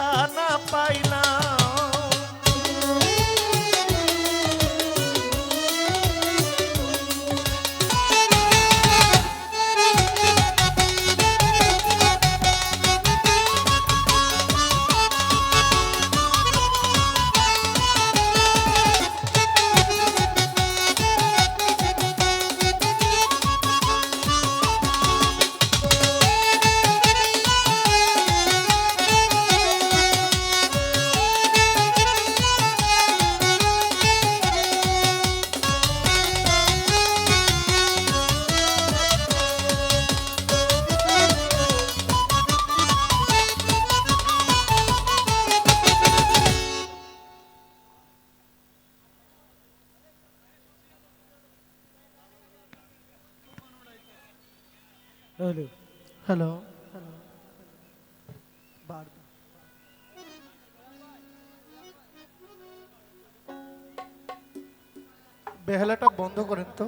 না পাইলাম hello hello বেহালাটা বন্ধ করেন তো।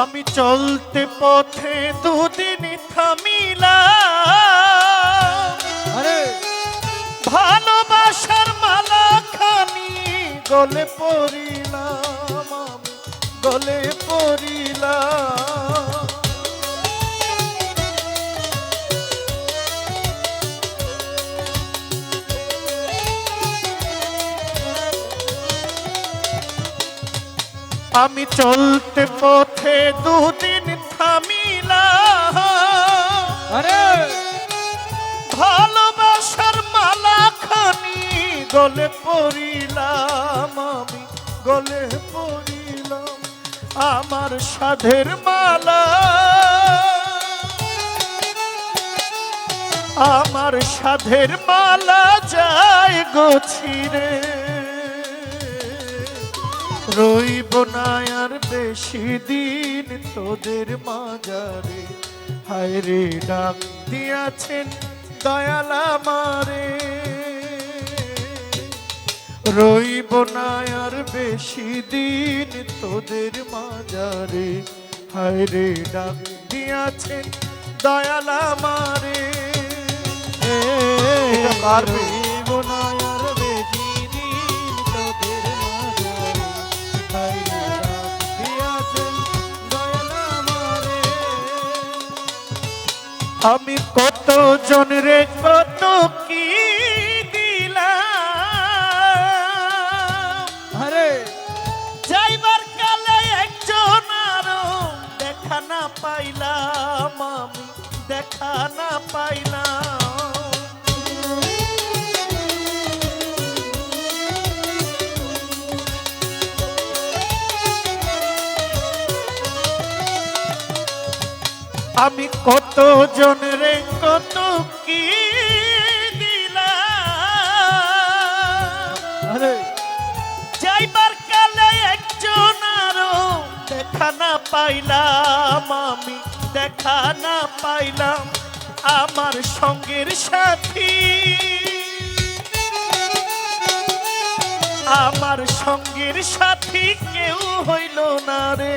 আমি চলতে পথে দুদিন থামিলা আরে। ভালোবাসার মালা খানি গলে পড়িলাম গলে পড়িলাম। আমি চলতে পথে দুদিন থামিলা আরে। ভালোবাসার মালা খানি গলে পড়িলাম আমি গলে পড়িলাম আমার সাধের মালা। আমার সাধের মালা যায় গোছিরে রইব না আর বেশি দিন তোদের মাজারে। হায় রে ডাক দিয়াছেন দয়াল আমারে। রইব না আর বেশি দিন তোদের মাজারে। হায় রে ডাক দিয়াছেন দয়াল আমারে। কার আমি কত জন রে কত কি দিলাম? আরে। যাইবার কালে একজন আরও দেখা না পাইলাম আমি দেখা না পাইলাম কত জনরে কত কি আরে। যাইবার কালে একজন আরও দেখা না পাইলাম আমি দেখা না পাইলাম আমার সঙ্গের সাথী। আমার সঙ্গের সাথী কেউ হইল না রে।